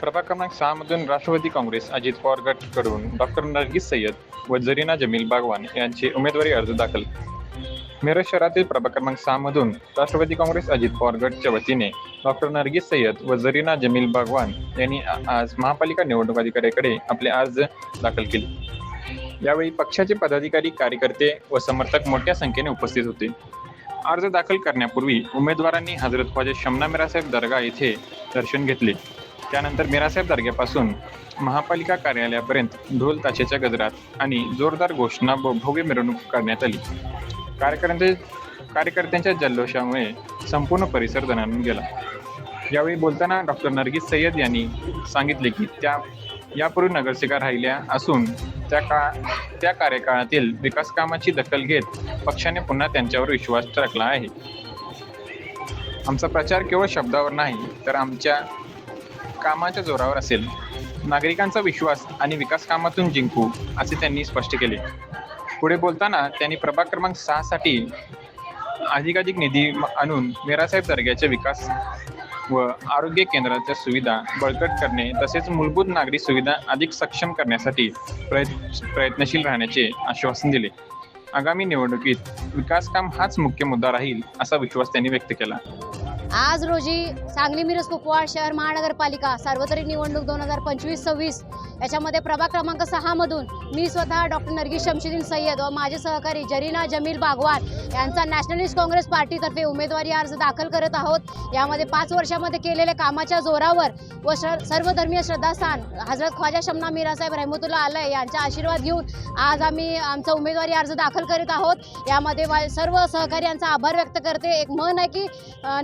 प्रभाग क्रमांक सहामधून राष्ट्रवादी काँग्रेस अजित पवार गटकडून डॉक्टर नरगिस सय्यद व जरीना जमील बागवान यांचे उमेदवारी अर्ज दाखल. मिरज शहरातील प्रभाग क्रमांक सहामधून राष्ट्रवादी काँग्रेस अजित पवार गटच्या वतीने डॉक्टर नरगिस सय्यद व जरीना जमील बागवान यांनी आज महापालिका निवडणूक अधिकाऱ्याकडे आपले अर्ज दाखल केले. यावेळी पक्षाचे पदाधिकारी कार्यकर्ते व समर्थक मोठ्या संख्येने उपस्थित होते. अर्ज दाखल करण्यापूर्वी उमेदवारांनी हजरत ख्वाजा शमना मिरासाहेब दर्गा येथे दर्शन घेतले. त्यानंतर मिरासाहेब दर्ग्यापासून महापालिका कार्यालयापर्यंत ढोल ताशेच्या गजरात आणि जोरदार घोषणा व भव्य मिरवणूक करण्यात आली. कार्यकर्त्यांचे कार्यकर्त्यांच्या जल्लोषामुळे संपूर्ण परिसर दणानून गेला. यावेळी बोलताना डॉक्टर नरगिस सय्यद यांनी सांगितले की त्या यापूर्वी नगरसेविका राहिल्या असून त्या का त्या कार्यकाळातील विकासकामाची दखल घेत पक्षाने पुन्हा त्यांच्यावर विश्वास टाकला आहे. आमचा प्रचार केवळ शब्दावर नाही तर आमच्या कामाच्या जोरावर असेल नागरिकांचा विश्वास आणि विकास कामातून जिंकू असे त्यांनी स्पष्ट केले. पुढे बोलताना त्यांनी प्रभाग क्रमांक सहासाठी अधिकाधिक निधी आणून मेरासाहेब दर्ग्याच्या विकास व आरोग्य केंद्राच्या सुविधा बळकट करणे तसेच मूलभूत नागरी सुविधा अधिक सक्षम करण्यासाठी प्रयत् प्रयत्नशील राहण्याचे आश्वासन दिले. आगामी निवडणुकीत विकास काम हाच मुख्य मुद्दा राहील असा विश्वास त्यांनी व्यक्त केला. आज रोजी सांगली मिरज कुपवाड शहर महानगरपालिका सार्वत्रिक निवडणूक दोन हजार पंचवीस सव्वीस याच्यामध्ये प्रभाग क्रमांक सहामधून मी स्वतः डॉक्टर नरगिस शमशुद्दीन सय्यद व माझे सहकारी जरीना जमील बागवान यांचा नॅशनलिस्ट काँग्रेस पार्टीतर्फे उमेदवारी अर्ज दाखल करत आहोत. यामध्ये पाच वर्षामध्ये केलेल्या कामाच्या जोरावर व श्र सर्वधर्मीय श्रद्धास्थान हजरत ख्वाजा शमना मिरासाहेब रहमतुल्ला आलय यांचा आशीर्वाद घेऊन आज आम्ही आमचा उमेदवारी अर्ज दाखल करीत आहोत. यामध्ये वा- सर्व सहकार्यांचा आभार व्यक्त करते. एक मन आहे की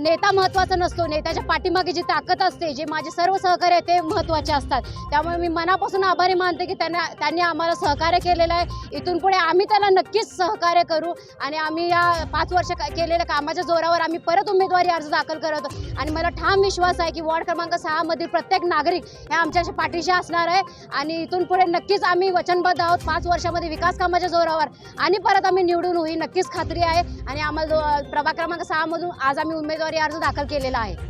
नेता महत्त्वाचा नसतो नेत्याच्या पाठीमागे जी ताकद असते जे माझे सर्व सहकार्य आहे ते महत्त्वाचे असतात. त्यामुळे मी मनापासून आभारी मानते की त्यांना त्यांनी आम्हाला सहकार्य केलेलं आहे. इथून पुढे आम्ही त्यांना नक्कीच सहकार्य करू आणि आम्ही या पाच वर्ष केलेल्या कामाच्या जोरावर आम्ही परत उमेदवारी अर्ज दाखल करत आणि मला ठाम विश्वास आहे की वॉर्ड क्रमांक सहामधील प्रत्येक नागरिक हे आमच्या पाठीशी असणार आहे. आणि इथून पुढे नक्कीच आम्ही वचनबद्ध आहोत पाच वर्षामध्ये विकास कामाच्या जोरावर. आणि परत आम्ही निवडून होऊ नक्कीच खात्री आहे. आणि आम्हाला जो- प्रभाग क्रमांक सहामधून आज आम्ही उमेदवारी अर्ज दाखल केलेला आहे.